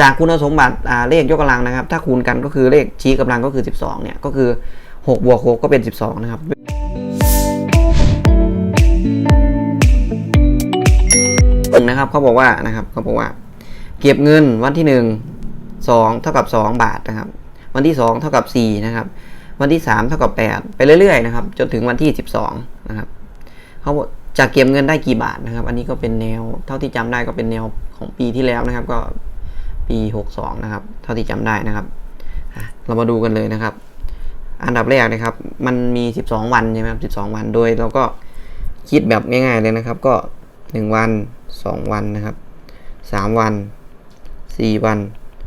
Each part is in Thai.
จากคุณสมบัติเลขยกกำลังนะครับ ถ้าคูณกันก็คือเลขชี้กำลังก็คือ 12 เนี่ย ก็คือ6บวก6ก็เป็น 12 นะครับหนึ่งนะครับเขาบอกว่านะครับเขาบอกว่า เก็บเงินวันที่หนึ่งสองเท่ากับสองบาทนะครับ วันที่สองเท่ากับสี่นะครับ วันที่สามเท่ากับแปดไปเรื่อยๆนะครับ จนถึงวันที่สิบสองนะครับเขาบอกจะเก็บเงินได้กี่บาทนะครับ อันนี้ก็เป็นแนว เท่าที่จำได้ก็เป็นแนวของปีที่แล้วนะครับ ก็ ปีหกสองนะครับ เท่าที่จำได้นะครับ เรามาดูกันเลยนะครับ อันดับแรกนะครับ มันมี 12 วันใช่ไหมครับ12 วัน โดยเราก็คิดแบบง่ายๆเลยนะครับ ก็ 1 วัน 2 วันนะครับ 3 วัน 4 วัน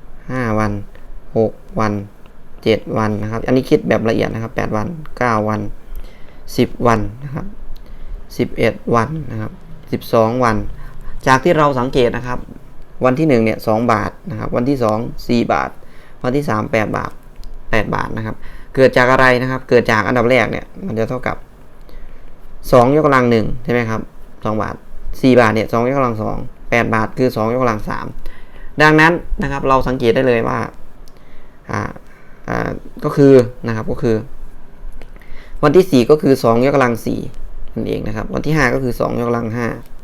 5 วัน 6 วัน 7 วันนะครับ อันนี้คิดแบบละเอียดนะครับ 8 วัน 9 วัน 10 วันนะครับ 11 วันนะครับ 12 วัน จากที่เราสังเกตนะครับ วันที่1เนี่ย2บาทนะครับ วันที่ 2 4 บาท วันที่ 3 8 บาท 8 บาทนะครับ เกิดจากอะไรนะครับ เกิดจากอันดับแรกเนี่ยมันจะเท่ากับ 2 ยกกำลังหนึ่งใช่ไหมครับ 2 บาท 4 บาทเนี่ย2ยกกำลัง 2 8 บาทคือ 2 ยกกำลัง 3 ดังนั้นนะครับเราสังเกตได้เลยว่าอ่าอ่าก็คือนะครับก็คือ วันที่ 4 ก็คือ 2 ยกกำลัง4นั่นเองนะครับ วันที่ 5 ก็คือ 2 ยกกำลัง 5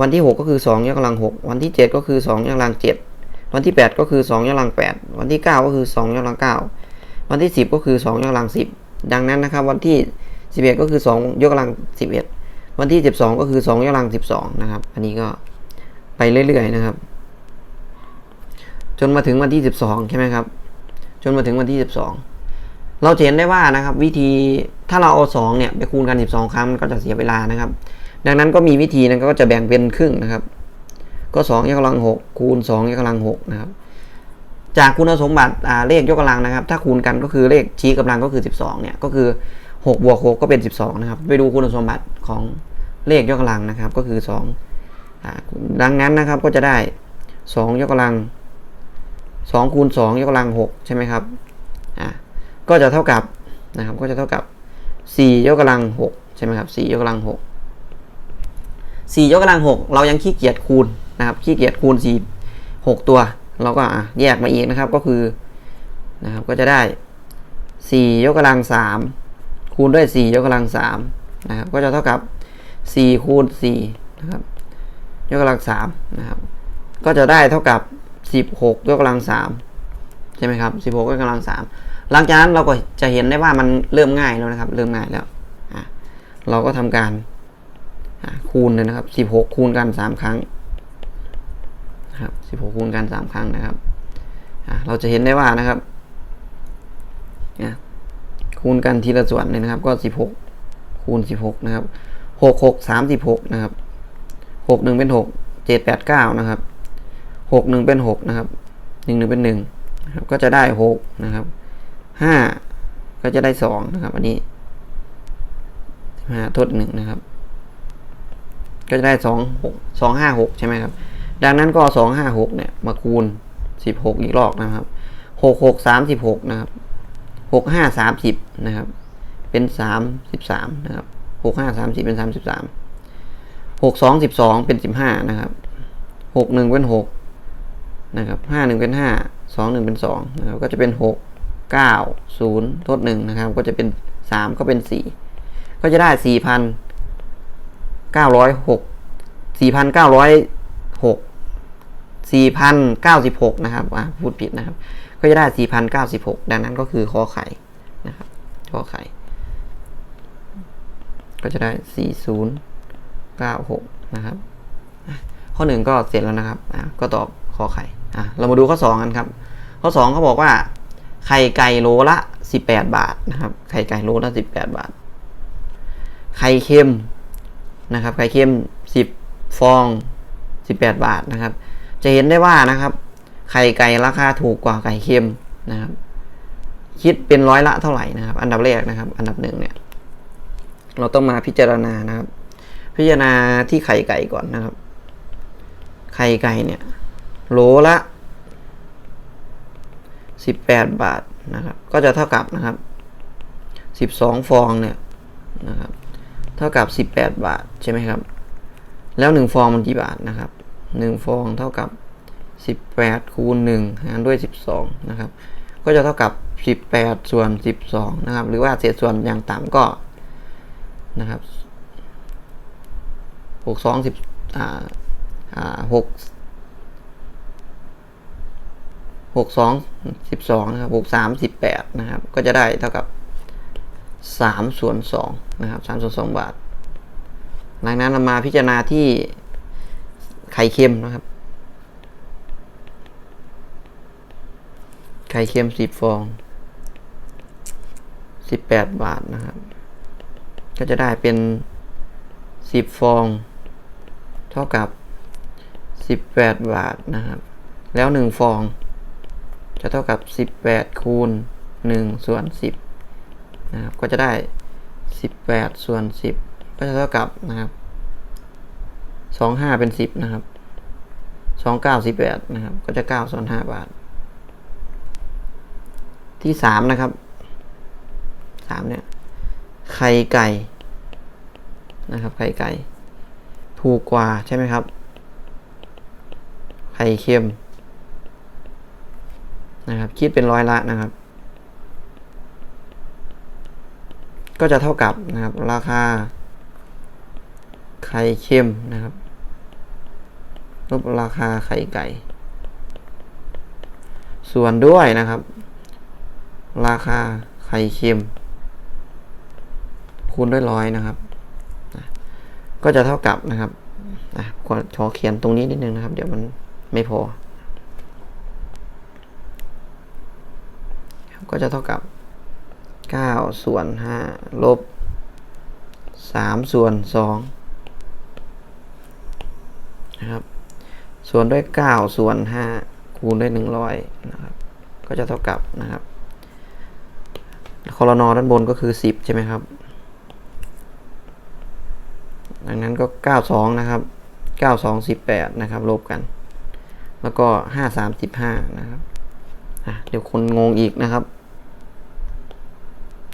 วันที่ 6 ก็คือ2ยกกำลัง 6 วันที่ 7 ก็คือ2ยกกำลัง 7 วันที่ 8 ก็คือ2ยกกำลัง 8 วันที่ 9 ก็คือ2ยกกำลัง 9 วันที่ 10 ก็คือ2ยกกำลัง 10 ดังนั้นนะครับ วันที่ 11 ก็คือ2ยกกำลัง 11 วันที่ 12 ก็คือ2ยกกำลัง 12 นะครับ อันนี้ก็ไปเรื่อย ๆ นะครับ จนมาถึงวันที่ 12 ใช่ไหมครับ จนมาถึงวันที่ 12 เราเห็นได้ว่านะครับ วิธีถ้าเราเอา2เนี่ยไปคูณกัน 12 ครั้งมันก็จะเสียเวลานะครับ ดังนั้นก็มีวิธีนะก็จะแบ่งเป็นครึ่งนะครับ ก็2ยกกำลัง6คูณ2ยกกำลัง6นะครับ จากคุณสมบัติเลขยกกำลังนะครับ ถ้าคูณกันก็คือเลขชี้กำลังก็คือ 12เนี่ยก็คือ6บวก6ก็เป็น 12นะครับ ไปดูคุณสมบัติของเลขยกกำลังนะครับ ก็คือ2อดังนั้นนะครับก็จะได้ 2 ยกกำลัง2คูณ2ยกกำลัง6ใช่ไหมครับอ่าก็จะเท่ากับนะครับก็จะเท่ากับ 4 ยกกำลัง6ใช่ไหมครับ4ยกกำลัง6 4ยกกำลัง 6 เรายังขี้เกียจคูณนะครับขี้เกียจคูณ 4 6 ตัว เราก็แยกมาอีกนะครับก็คือนะครับก็จะได้ 4 ยกกำลัง 3 คูณด้วย 4 ยกกำลัง3นะครับก็จะเท่ากับ 4 คูณ4นะครับยกกำลัง3นะครับก็จะได้เท่ากับ 16 ยกกำลัง3ใช่ไหมครับ 16 ยกกำลัง 3 หลังจากนั้นเราก็จะเห็นได้ว่ามันเริ่มง่ายแล้วนะครับ เริ่มง่ายแล้วเราก็ทำการ คูณเลยนะครับ16คูณกัน3ครั้งนะครับ16คูณกัน3ครั้งนะครับเราจะเห็นได้ว่านะครับคูณกันทีละส่วนเลยนะครับ ก็16คูณ16นะครับ6 6 36นะครับ6 1เป็น6 7 8 9นะครับ6 1เป็น6นะครับ1 1เป็น1นะครับก็จะได้6นะครับ5ก็จะได้2นะครับ อันนี้5ทด1นะครับ ก็จะได้สองหกสองห้าหกใช่ไหมครับ ดังนั้นก็สองห้าหกเนี่ยมาคูณสิบหกอีกรอบนะครับหกหกสามสิบหกนะครับหกห้าสามสิบนะครับ เป็นสามสิบสามนะครับหกห้าสามสิบเป็นสามสิบสามหกสองสิบสองเป็นสิบห้านะครับหกหนึ่งเป็นหกนะครับห้าหนึ่งเป็นห้าสองหนึ่งเป็นสองนะครับก็จะเป็นหกเก้าศูนย์ทดหนึ่งนะครับ ก็จะเป็นสามก็เป็นสี่ก็จะได้สี่พัน 4,906 4,906 4,096นะครับอ่าพูดผิดนะครับ ก็จะได้4,096ดังนั้นก็คือขอไข่นะครับขอไข่ ก็จะได้4096นะครับข้อหนึ่งก็เสร็จแล้วนะครับอะก็ตอบขอไข่อะเรามาดูข้อสองกันครับ ข้อสองเขาบอกว่าไข่ไก่โลละ 18 บาทนะครับ ไข่ไก่โลละ 18 บาท ไข่เค็ม นะครับไข่เค็ม 10 ฟอง 18 บาทนะครับ จะเห็นได้ว่านะครับ ไข่ไก่ราคาถูกกว่าไข่เค็มนะครับ คิดเป็นร้อยละเท่าไหร่นะครับ อันดับแรกนะครับ อันดับหนึ่งเนี่ย เราต้องมาพิจารณานะครับ พิจารณาที่ไข่ไก่ก่อนนะครับ ไข่ไก่เนี่ยโลละสิบแปดบาทนะครับ ก็จะเท่ากับนะครับสิบสองฟองเนี่ยนะครับ เท่ากับสิบาทใช่ไหมครับ แล้วหนึ่งฟองมันกี่บาทนะครับหนึ่งฟองเท่ากับสิบแปดคูณหนึ่งหารด้วยสิบสองนะครับ ก็จะเท่ากับสิบแปดส่วนสิบสองนะครับ หรือว่าเศษส่วนอย่างต่ำก็นะครับหกสองสิบอ่าอ่าหกหกสองสิบสองนะครับหกสามสิบแปดนะครับ ก็จะได้เท่ากับ สามส่วนสองนะครับสามส่วนสองบาท หลังนั้นเรามาพิจารณาที่ไข่เค็มนะครับ ไข่เค็มสิบฟองสิบแปดบาทนะครับ ก็จะได้เป็นสิบฟอง เท่ากับสิบแปดบาทนะครับ แล้วหนึ่งฟอง จะเท่ากับสิบแปดคูณหนึ่งส่วนสิบ นะครับก็จะได้สิบแปดส่วนสิบก็จะเท่ากับนะครับสองห้าเป็นสิบนะครับสองเก้าสิบแปดนะครับ ก็จะเก้าส่วนห้าบาท ที่สามนะครับสามเนี่ย ไข่ไก่นะครับ ไข่ไก่ ถูกกว่าใช่ไหมครับ ไข่เค็มนะครับ คิดเป็นร้อยละนะครับ ก็จะเท่ากับนะครับ ราคา ไข่เค็มนะครับลบราคาไข่ไก่ ส่วนด้วยนะครับ ราคาไข่เค็ม คูณด้วยร้อยนะครับ ก็จะเท่ากับนะครับอะขอขอเขียนตรงนี้นิดนึงนะครับ เดี๋ยวมันไม่พอ ก็จะเท่ากับ 9 ส่วน 5 ลบ 3 ส่วน2นะครับ ส่วนด้วย 9 ส่วน 5 คูณด้วย 100 นะครับ ก็จะเท่ากับนะครับคอรนอด้านบนก็คือ 10 ใช่ไหมครับ ดังนั้นก็ 92 นะครับ 92 18 นะครับ ลบกัน แล้วก็ 5 3 15 นะครับเดี๋ยวคนงงอีกนะครับ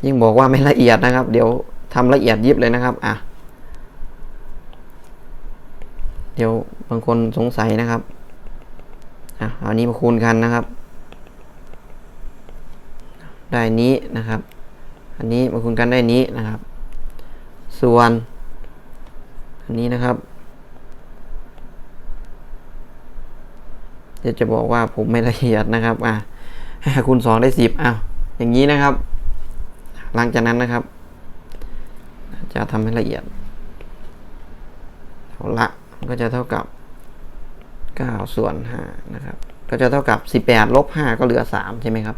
ยิ่งบอกว่าไม่ละเอียดนะครับ เดี๋ยวทำละเอียดยิบเลยนะครับอะเดี๋ยวบางคนสงสัยนะครับอะเอาอันนี้มาคูณกันนะครับ ได้นี้นะครับ อันนี้มาคูณกันได้นี้นะครับ ส่วน อันนี้นะครับเดี๋ยวจะบอกว่าผมไม่ละเอียดนะครับ อะคูณสองได้สิบอ้าวอย่างนี้นะครับ หลังจากนั้นนะครับ จะทำให้ละเอียดเอาละก็จะเท่ากับ9ส่วน5นะครับ ก็จะเท่ากับ 18ลบ5ก็เหลือ 3 ใช่ไหมครับ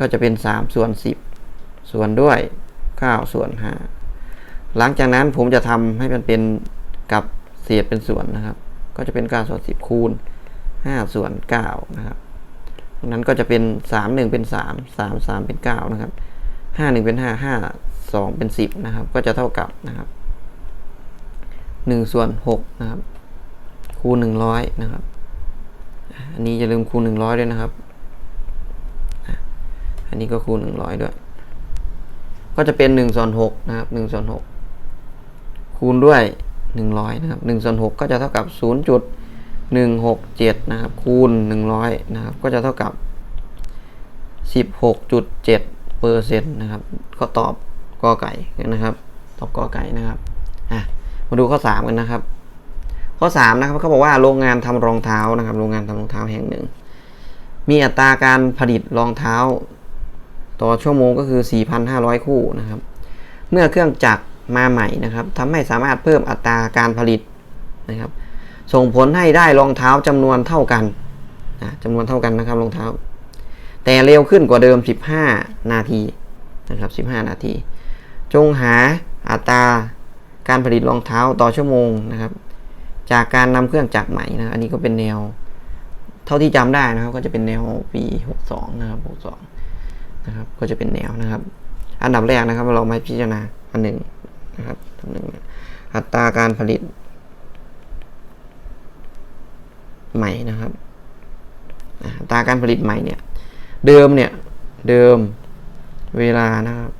ก็จะเป็น 3 ส่วน 10 ส่วนด้วย9ส่วน5หลังจากนั้นผมจะทำให้มันเป็นกับเศษเป็นส่วนนะครับ ก็จะเป็น9ส่วน 10 คูณ 5 ส่วน9นะครับดังนั้นก็จะเป็น 3 1 เป็น 3 3 3 เป็น 9 นะครับ ห้าหนึ่งเป็นห้าห้าสองเป็นสิบนะครับ ก็จะเท่ากับนะครับหนึ่งส่วนหกนะครับ คูณหนึ่งร้อยนะครับ อันนี้อย่าลืมคูณหนึ่งร้อยด้วยนะครับ อันนี้ก็คูณหนึ่งร้อยด้วย ก็จะเป็นหนึ่งส่วนหกนะครับหนึ่งส่วนหกคูณด้วยหนึ่งร้อยนะครับหนึ่งส่วนหกก็จะเท่ากับศูนย์จุดหนึ่งหกเจ็ดนะครับ คูณหนึ่งร้อยนะครับ ก็จะเท่ากับสิบหกจุดเจ็ด เปอร์เซ็นต์นะครับ ก็ตอบกอไก่นะครับ ตอบกอไก่นะครับอะมาดูข้อสามกันนะครับ ข้อสามนะครับเขาบอกว่าโรงงานทำรองเท้านะครับ โรงงานทำรองเท้าแห่งหนึ่ง มีอัตราการผลิตรองเท้า ต่อชั่วโมงก็คือ 4,500 คู่นะครับ เมื่อเครื่องจักรมาใหม่นะครับทำให้สามารถเพิ่มอัตราการผลิตนะครับ ส่งผลให้ได้รองเท้าจำนวนเท่ากันนะจำนวนเท่ากันนะครับรองเท้า แต่เร็วขึ้นกว่าเดิม 15 นาทีนะครับ 15 นาที จงหาอัตราการผลิตรองเท้าต่อชั่วโมงนะครับ จากการนำเครื่องจักรใหม่นะอันนี้ก็เป็นแนว เท่าที่จำได้นะครับ ก็จะเป็นแนวปี 62 นะครับ 62 นะครับ ก็จะเป็นแนวนะครับ อันดับแรกนะครับ เรามาพิจารณาอันหนึ่งนะครับอันหนึ่งอัตราการผลิต ใหม่นะครับอัตราการผลิตใหม่เนี่ย เดิมเนี่ย เดิมเวลานะครับ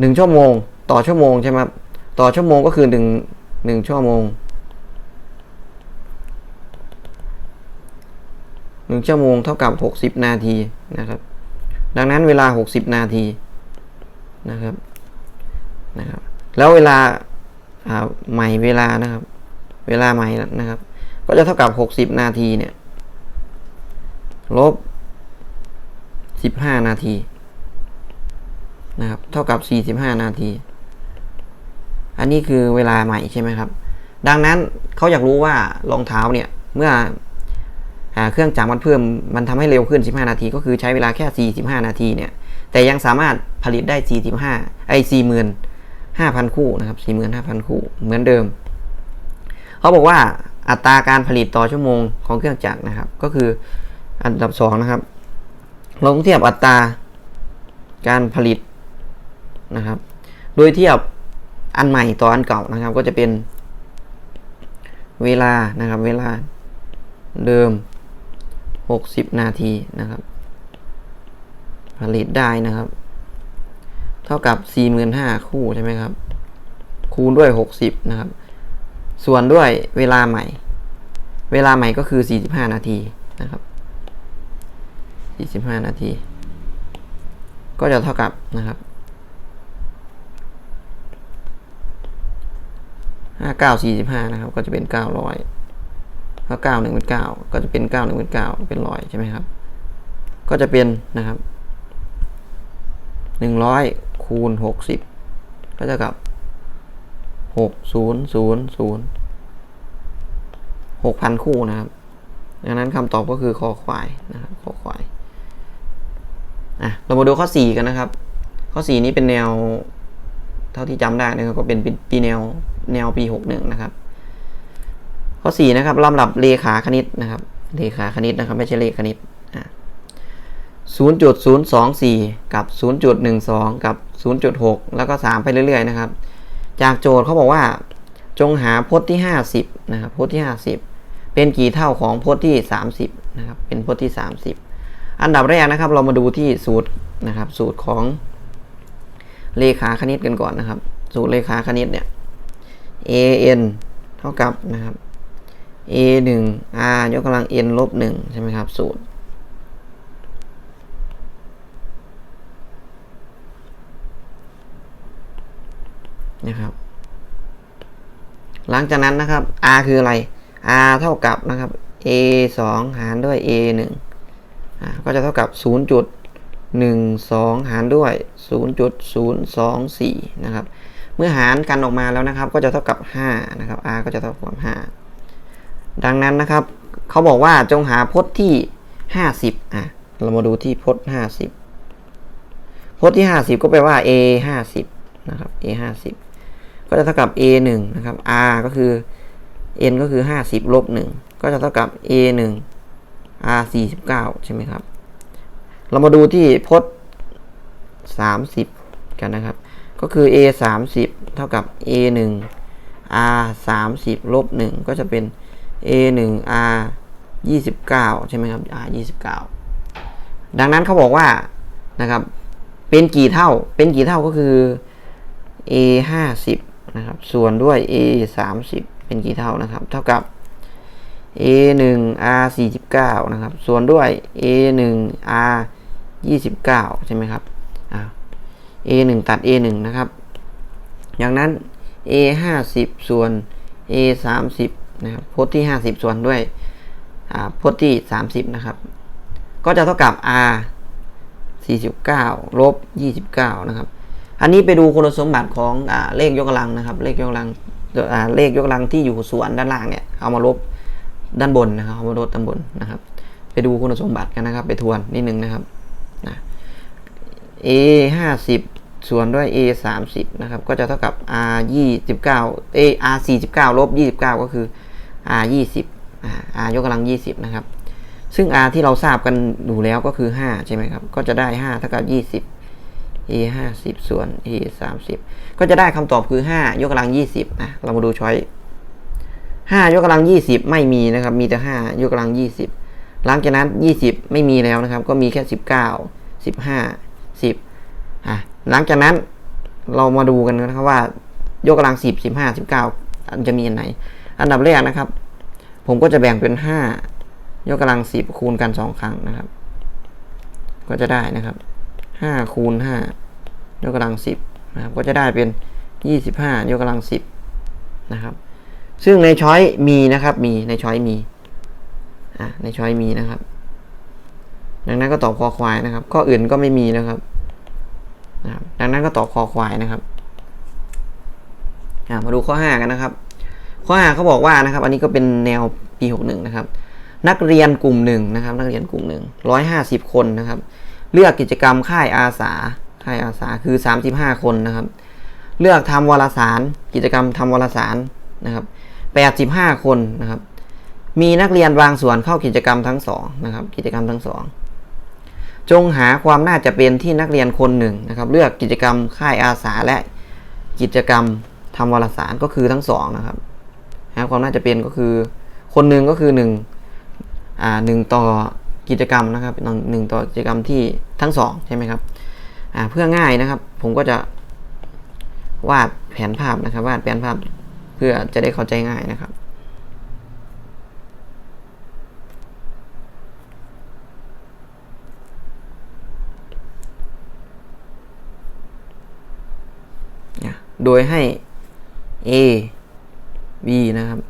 หนึ่งชั่วโมง ต่อชั่วโมงใช่ไหมครับต่อชั่วโมงก็คือหนึ่งหนึ่งชั่วโมงหนึ่งชั่วโมงเท่ากับหกสิบนาทีนะครับ ดังนั้นเวลาหกสิบนาทีนะครับนะครับ แล้วเวลาอ่าใหม่เวลานะครับ เวลาใหม่นะครับ ก็จะเท่ากับหกสิบนาทีเนี่ยลบ สิบห้านาทีนะครับ เท่ากับสี่สิบห้านาที อันนี้คือเวลาใหม่ใช่ไหมครับ ดังนั้นเขาอยากรู้ว่ารองเท้าเนี่ย เมื่ออเครื่องจักรมันเพิ่มมันทำให้เร็วขึ้น 15 นาที ก็คือใช้เวลาแค่ 45 นาทีเนี่ย แต่ยังสามารถผลิตได้ 45 ไอ้ 45,000 คู่นะครับ 45,000 คู่ เหมือนเดิม เขาบอกว่าอัตราการผลิตต่อชั่วโมงของเครื่องจักรนะครับ ก็คืออันดับ 2 นะครับ เราต้องเทียบอัตราการผลิตนะครับ โดยเทียบอันใหม่ต่ออันเก่านะครับ ก็จะเป็นเวลานะครับ เวลาเดิม 60 นาทีนะครับ ผลิตได้นะครับ เท่ากับ 45,000 คู่ใช่ไหมครับ คูณด้วย 60 นะครับ ส่วนด้วยเวลาใหม่ เวลาใหม่ก็คือ 45 นาทีนะครับ 45 นาที ก็จะเท่ากับนะครับห้าเก้าสี่สิบห้านะครับ ก็จะเป็นเก้าร้อยถ้าเก้าหนึ่งเป็นเก้าก็จะเป็นเก้าหนึ่งเป็นเก้าเป็นร้อยใช่ไหมครับ ก็จะเป็นนะครับหนึ่งร้อยคูณหกสิบก็จะกับหกศูนย์ศูนย์ศูนย์หกพันคู่นะครับดังนั้นคำตอบก็คือคอควายนะครับคอควาย อะเรามาดูข้อสี่กันนะครับ ข้อสี่นี้เป็นแนว เท่าที่จำได้นะครับก็เป็นปีแนวแนวปี 61 นะครับ ข้อ 4 นะครับลำดับเลขาคณิตนะครับ เลขาคณิตนะครับ ไม่ใช่เลขคณิตอะ0.024 กับ 0.12 กับ 0.6 แล้วก็ 3 ไปเรื่อย ๆ นะครับ จากโจทย์เขาบอกว่าจงหาพจน์ที่ 50 นะครับพจน์ที่ 50 เป็นกี่เท่าของพจน์ที่ 30 นะครับ เป็นพจน์ที่ 30 อันดับแรกนะครับ เรามาดูที่สูตรนะครับ สูตรของเลขาคณิตกันก่อนนะครับ สูตรเลขาคณิตเนี่ย a n เท่ากับนะครับ a 1 r ยกกำลัง n ลบ1ใช่ไหมครับ สูตร นะครับ หลังจากนั้นนะครับ r คืออะไร r เท่ากับนะครับ a 2 หารด้วย a 1อ่า ก็จะเท่ากับ 0. หนึ่งสองหารด้วย 0.024 นะครับ เมื่อหารกันออกมาแล้วนะครับ ก็จะเท่ากับ 5 นะครับ r ก็จะเท่ากับ 5 ดังนั้นนะครับ เขาบอกว่าจงหาพจน์ที่ 50 อะ เรามาดูที่พจน์ 50 พจน์ที่ 50 ก็แปลว่า a 50 นะครับ a 50 ก็จะเท่ากับ a 1นะครับ r ก็คือ n ก็คือ 50 ลบ 1 ก็จะเท่ากับ a 1 r 49ใช่ไหมครับ เรามาดูที่พจน์ 30 กันนะครับ ก็คือ a 30 เท่ากับ a 1 r 30ลบ1ก็จะเป็น a 1 r 29 ใช่ไหมครับ r 29 ดังนั้นเขาบอกว่านะครับเป็นกี่เท่าเป็นกี่เท่าก็คือ a 50นะครับส่วนด้วย a 30เป็นกี่เท่านะครับ เท่ากับ a 1 r 49 นะครับ ส่วนด้วย a 1 r 29 ใช่ไหมครับ a 1 ตัด a 1 นะครับ อย่างนั้น a 50 ส่วน a 30 นะครับพจน์ที่ 50 ส่วนด้วยพจน์ที่ 30 นะครับ ก็จะเท่ากับ r 49ลบ29 นะครับ อันนี้ไปดูคุณสมบัติของอเลขยกกำลังนะครับ เลขยกกำลังเลขยกกำลังที่อยู่ส่วนด้านล่างเนี่ย เอามาลบ ด้านบนนะครับเอามาลบด้านบนนะครับ ไปดูคุณสมบัติกันนะครับ ไปทวนนิดนึงนะครับนะ a 50ส่วนด้วย a 30นะครับ ก็จะเท่ากับ r 29 a r 49ลบ29ก็คือ r 20 r ยกกำลัง20นะครับ ซึ่ง r ที่เราทราบกันอยู่แล้วก็คือ5ใช่ไหมครับ ก็จะได้5เท่ากับ20 a 50ส่วน a 30ก็จะได้คำตอบคือ5ยกกำลัง20นะ เรามาดูช้อย 5 ยกกำลัง 20 ไม่มีนะครับ มีแต่ 5 ยกกำลัง 20 หลังจากนั้น 20 ไม่มีแล้วนะครับ ก็มีแค่ 19 15 10อะหลังจากนั้นเรามาดูกันนะครับว่า ยกกำลัง 10 15 19 จะมีอันไหน อันดับแรกนะครับ ผมก็จะแบ่งเป็น 5 ยกกำลังสิบคูณกันสองครั้งนะครับ ก็จะได้นะครับห้าคูณห้ายกกำลังสิบนะครับก็จะได้เป็นยี่สิบห้ายกกำลังสิบนะครับ ซึ่งในช้อยมีนะครับ มีในช้อยมี อ่าในช้อยมีนะครับ ดังนั้นก็ตอบคอควายนะครับ ข้ออื่นก็ไม่มีนะครับนะครับดังนั้นก็ตอบคอควายนะครับอ่ามาดูข้อ 5 กันนะครับ ข้อ5เขาบอกว่านะครับ อันนี้ก็เป็นแนวปี61นะครับ นักเรียนกลุ่มหนึ่งนะครับ นักเรียนกลุ่มหนึ่งร้อยห้าสิบคนนะครับ เลือกกิจกรรมค่ายอาสา ค่ายอาสาคือ 35 คนนะครับ เลือกทำวารสาร กิจกรรมทำวารสารนะครับ 85 คนนะครับ มีนักเรียนบางส่วนเข้ากิจกรรมทั้งสองนะครับ กิจกรรมทั้งสองจงหาความน่าจะเป็นที่นักเรียนคนหนึ่งนะครับ เลือกกิจกรรมค่ายอาสาและกิจกรรมทำวารสารก็คือทั้งสองนะครับหาความน่าจะเป็นก็คือ คนหนึ่งก็คือหนึ่งอ่าหนึ่งต่อกิจกรรมนะครับหนึ่งต่อกิจกรรมที่ทั้งสองใช่ไหมครับอ่าเพื่อง่ายนะครับ ผมก็จะวาดแผนภาพนะครับ วาดแผนภาพ พื่อจะได้เข้าใจง่ายนะครับ โดยให้ A B นะครับ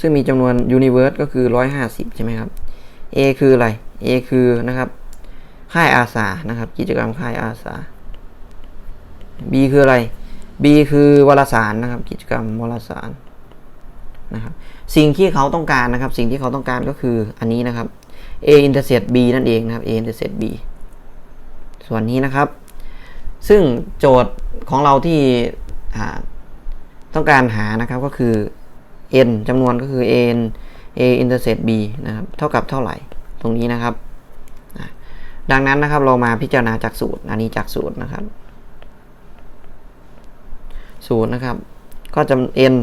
ซึ่งมีจำนวน universe ก็คือ 150 ใช่ไหมครับ A คืออะไร A คือนะครับ ค่ายอาสานะครับ กิจกรรมค่ายอาสา B คืออะไร B คือวารสารนะครับ กิจกรรมวารสารนะครับสิ่งที่เขาต้องการนะครับ สิ่งที่เขาต้องการก็คืออันนี้นะครับ A intersect B นั่นเองนะครับ A intersect B ส่วนนี้นะครับ ซึ่งโจทย์ของเราที่ต้องการหานะครับก็คือ n จำนวนก็คือ n a intersect b นะครับ เท่ากับเท่าไหร่ตรงนี้นะครับ ดังนั้นนะครับเรามาพิจารณาจากสูตร อันนี้จากสูตรนะครับ สูตรนะครับ ก็จำ n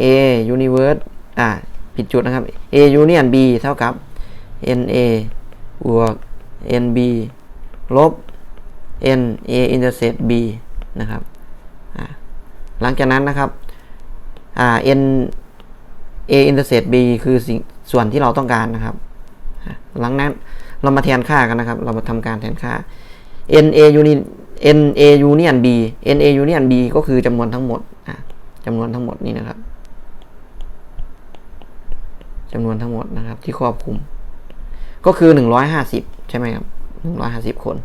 a universe อ่าผิดจุดนะครับ a union b เท่ากับ n a บวก n b ลบ n a intersect b นะครับหลังจากนั้นนะครับอ่า n a intersect b คือสิ่งส่วนที่เราต้องการนะครับ หลังนั้นเรามาแทนค่ากันนะครับ เรามาทำการแทนค่า n a union n a union b n a union b ก็คือจำนวนทั้งหมดจำนวนทั้งหมดนี้นะครับจำนวนทั้งหมดนะครับ ที่ครอบคลุม ก็คือ 150 ใช่ไหมครับ 150 คน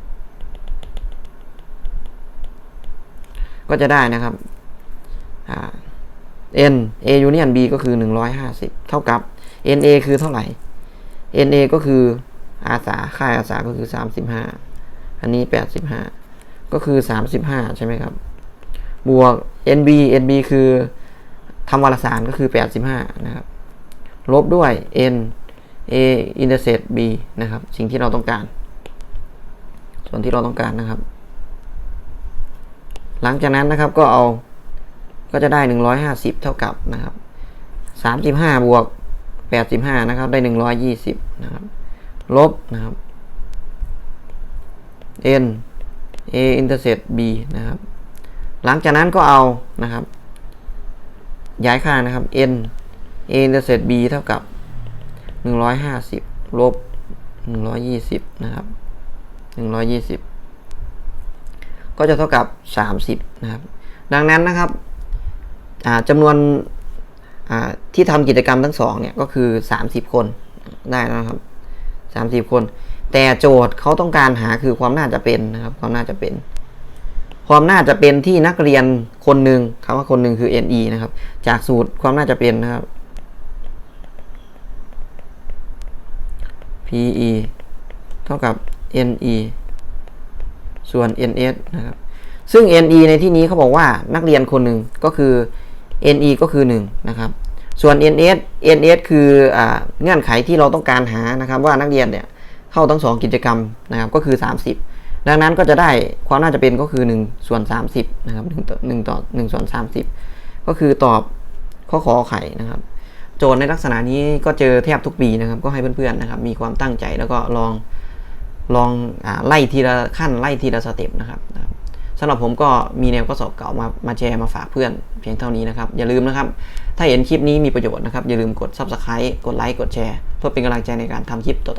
ก็จะได้นะครับ n a union b ก็คือ 150 เท่ากับ n a คือเท่าไหร่ n a ก็คืออาสาค่ายอาสาก็คือ 35 อันนี้ 85 ก็คือ 35 ใช่ไหมครับ บวก n b n b คือทำวารสารก็คือ 85 นะครับ ลบด้วย n a intersect b นะครับ สิ่งที่เราต้องการ ส่วนที่เราต้องการนะครับ หลังจากนั้นนะครับก็เอาก็จะได้ 150 เท่ากับนะครับ 35 บวก 85 นะครับ ได้ 120 นะครับ ลบนะครับ n a intersect b นะครับ หลังจากนั้นก็เอานะครับ ย้ายค่านะครับ n a intersect b เท่ากับ 150 ลบ 120 นะครับ 120 ก็จะเท่ากับ 30 นะครับ ดังนั้นนะครับจำนวนที่ทำกิจกรรมทั้งสองเนี่ยก็คือ 30 คนได้นะครับ 30 คน แต่โจทย์เขาต้องการหาคือความน่าจะเป็นนะครับ ความน่าจะเป็น ความน่าจะเป็นที่นักเรียนคนหนึ่งคำว่าคนหนึ่งคือ NE นะครับ จากสูตรความน่าจะเป็นนะครับ PE เท่ากับ NE ส่วน NS นะครับ ซึ่ง NE ในที่นี้เขาบอกว่านักเรียนคนหนึ่งก็คือ NE ก็คือ 1 นะครับ ส่วน NS NS คืออเงื่อนไขที่เราต้องการหานะครับ ว่านักเรียนเนี่ย เข้าทั้ง 2 กิจกรรมนะครับก็คือ 30 ดังนั้นก็จะได้ความน่าจะเป็นก็คือ1ส่วน30นะครับ1ต่อ1ต่อ1ส่วน30 ก็คือตอบข้อขอไข่นะครับ โจทย์ในลักษณะนี้ก็เจอแทบทุกปีนะครับ ก็ให้เพื่อนๆนะครับ มีความตั้งใจแล้วก็ลองลองอไล่ทีละขั้นไล่ทีละสเต็ปนะครับสำหรับผมก็มีแนวข้อสอบเก่ามามาแชร์มาฝากเพื่อนเพียงเท่านี้นะครับ อย่าลืมนะครับ ถ้าเห็นคลิปนี้มีประโยชน์นะครับ อย่าลืมกด subscribe กดไลค์กดแชร์ เพื่อเป็นกำลังใจในการทำคลิปต่อๆ